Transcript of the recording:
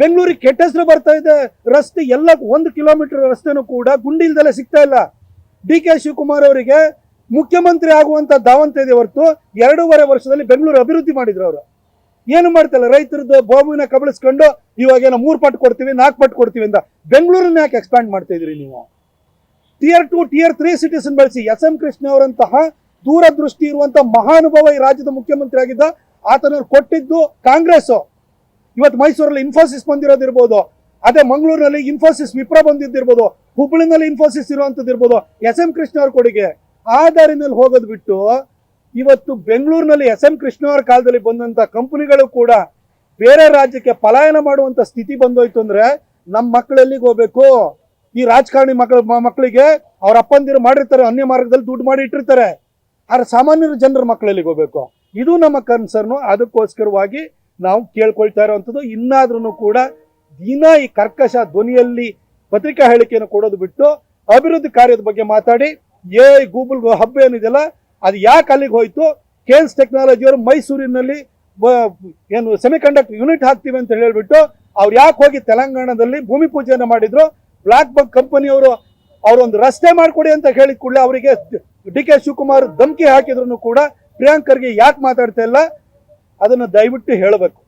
ಬೆಂಗಳೂರಿಗೆ ಕೆಟ್ಟ ಹೆಸರು ಬರ್ತಾ ಇದೆ. ರಸ್ತೆ ಎಲ್ಲ ಒಂದು ಕಿಲೋಮೀಟರ್ ರಸ್ತೆನೂ ಕೂಡ ಗುಂಡಿ ಇಲ್ದಲೆ ಸಿಗ್ತಾ ಇಲ್ಲ. ಡಿ ಕೆ ಶಿವಕುಮಾರ್ ಅವರಿಗೆ ಮುಖ್ಯಮಂತ್ರಿ ಆಗುವಂತ ದಾವಂತ ಇದೆ ಹೊರತು ಎರಡೂವರೆ ವರ್ಷದಲ್ಲಿ ಬೆಂಗಳೂರು ಅಭಿವೃದ್ಧಿ ಮಾಡಿದ್ರು ಅವರು. ಏನು ಮಾಡ್ತಲ್ಲ ರೈತರದ್ದು ಭೂಮಿನ ಕಬಳಿಸ್ಕೊಂಡು ಇವಾಗ ಏನೋ ಮೂರು ಪಟ್ಟು ಕೊಡ್ತೀವಿ, ನಾಲ್ಕು ಪಟ್ಟು ಕೊಡ್ತೀವಿ ಅಂತ ಬೆಂಗಳೂರನ್ನ ಯಾಕೆ ಎಕ್ಸ್ಪ್ಯಾಂಡ್ ಮಾಡ್ತಾ ಇದ್ರಿ ನೀವು? ಟಿಯರ್ ಟು ಟಿಯರ್ ತ್ರೀ ಸಿಟಿಸನ್ ಬಳಸಿ ಎಸ್ ಎಂ ಕೃಷ್ಣ ಅವರಂತಹ ದೂರದೃಷ್ಟಿ ಇರುವಂತ ಮಹಾನುಭಾವ ಈ ರಾಜ್ಯದ ಮುಖ್ಯಮಂತ್ರಿ ಆಗಿದ್ದ. ಆತನವ್ರು ಕೊಟ್ಟಿದ್ದು ಕಾಂಗ್ರೆಸ್ ಇವತ್ತು ಮೈಸೂರಲ್ಲಿ ಇನ್ಫೋಸಿಸ್ ಬಂದಿರೋದಿರ್ಬೋದು ಅದೇ ಮಂಗಳೂರಿನಲ್ಲಿ ಇನ್ಫೋಸಿಸ್ ವಿಪ್ರ ಬಂದಿದ್ದಿರ್ಬೋದು ಹುಬ್ಬಳ್ಳಿನಲ್ಲಿ ಇನ್ಫೋಸಿಸ್ ಇರುವಂತದ್ದಿರ್ಬೋದು ಎಸ್ ಎಂ ಕೃಷ್ಣ ಅವ್ರ ಕೊಡುಗೆ. ಆ ದಾರಿನಲ್ಲಿ ಹೋಗೋದು ಬಿಟ್ಟು ಇವತ್ತು ಬೆಂಗಳೂರಿನಲ್ಲಿ ಎಸ್ ಎಂ ಕೃಷ್ಣ ಅವರ ಕಾಲದಲ್ಲಿ ಬಂದಂತ ಕಂಪನಿಗಳು ಕೂಡ ಬೇರೆ ರಾಜ್ಯಕ್ಕೆ ಪಲಾಯನ ಮಾಡುವಂತ ಸ್ಥಿತಿ ಬಂದೋಯ್ತು ಅಂದ್ರೆ ನಮ್ಮ ಮಕ್ಕಳು ಎಲ್ಲಿಗೆ ಹೋಗ್ಬೇಕು? ಈ ರಾಜಕಾರಣಿ ಮಕ್ಕಳ ಮಕ್ಕಳಿಗೆ ಅವ್ರ ಅಪ್ಪಂದಿರು ಮಾಡಿರ್ತಾರೆ, ಅನ್ಯ ಮಾರ್ಗದಲ್ಲಿ ದುಡ್ಡು ಮಾಡಿ ಇಟ್ಟಿರ್ತಾರೆ. ಆದ್ರೆ ಸಾಮಾನ್ಯ ಜನರ ಮಕ್ಕಳಲ್ಲಿಗೆ ಹೋಗ್ಬೇಕು? ಇದು ನಮ್ಮ ಕನ್ಸರ್ನು ಅದಕ್ಕೋಸ್ಕರವಾಗಿ ನಾವು ಕೇಳ್ಕೊಳ್ತಾ ಇರುವಂಥದ್ದು. ಇನ್ನಾದ್ರೂ ಕೂಡ ದಿನ ಈ ಕರ್ಕಶ ಧ್ವನಿಯಲ್ಲಿ ಪತ್ರಿಕಾ ಹೇಳಿಕೆಯನ್ನು ಕೊಡೋದು ಬಿಟ್ಟು ಅಭಿವೃದ್ಧಿ ಕಾರ್ಯದ ಬಗ್ಗೆ ಮಾತಾಡಿ ಏ ಗೂಗಲ್ ಹಬ್ ಏನಿದೆಯಲ್ಲ, ಅದು ಯಾಕೆ ಅಲ್ಲಿಗೆ ಹೋಯ್ತು? ಕೇನ್ಸ್ ಟೆಕ್ನಾಲಜಿ ಅವರು ಮೈಸೂರಿನಲ್ಲಿ ಏನು ಸೆಮಿಕಂಡಕ್ಟರ್ ಯೂನಿಟ್ ಹಾಕ್ತೀವಿ ಅಂತ ಹೇಳಿಬಿಟ್ಟು ಅವ್ರು ಯಾಕೆ ಹೋಗಿ ತೆಲಂಗಾಣದಲ್ಲಿ ಭೂಮಿ ಪೂಜೆಯನ್ನು ಮಾಡಿದ್ರು? ಬ್ಲಾಕ್ ಬಗ್ ಕಂಪನಿಯವರು ಅವರೊಂದು ರಸ್ತೆ ಮಾಡಿಕೊಡಿ ಅಂತ ಹೇಳಿದ ಕೂಡಲೇ ಅವರಿಗೆ ಡಿ ಕೆ ಶಿವಕುಮಾರ್ ಧಮಕಿ ಹಾಕಿದ್ರು ಕೂಡ ಪ್ರಿಯಾಂಕರ್ಗೆ ಯಾಕೆ ಮಾತಾಡ್ತಾ ಇಲ್ಲ? ಅದನ್ನು ದಯವಿಟ್ಟು ಹೇಳಬೇಕು.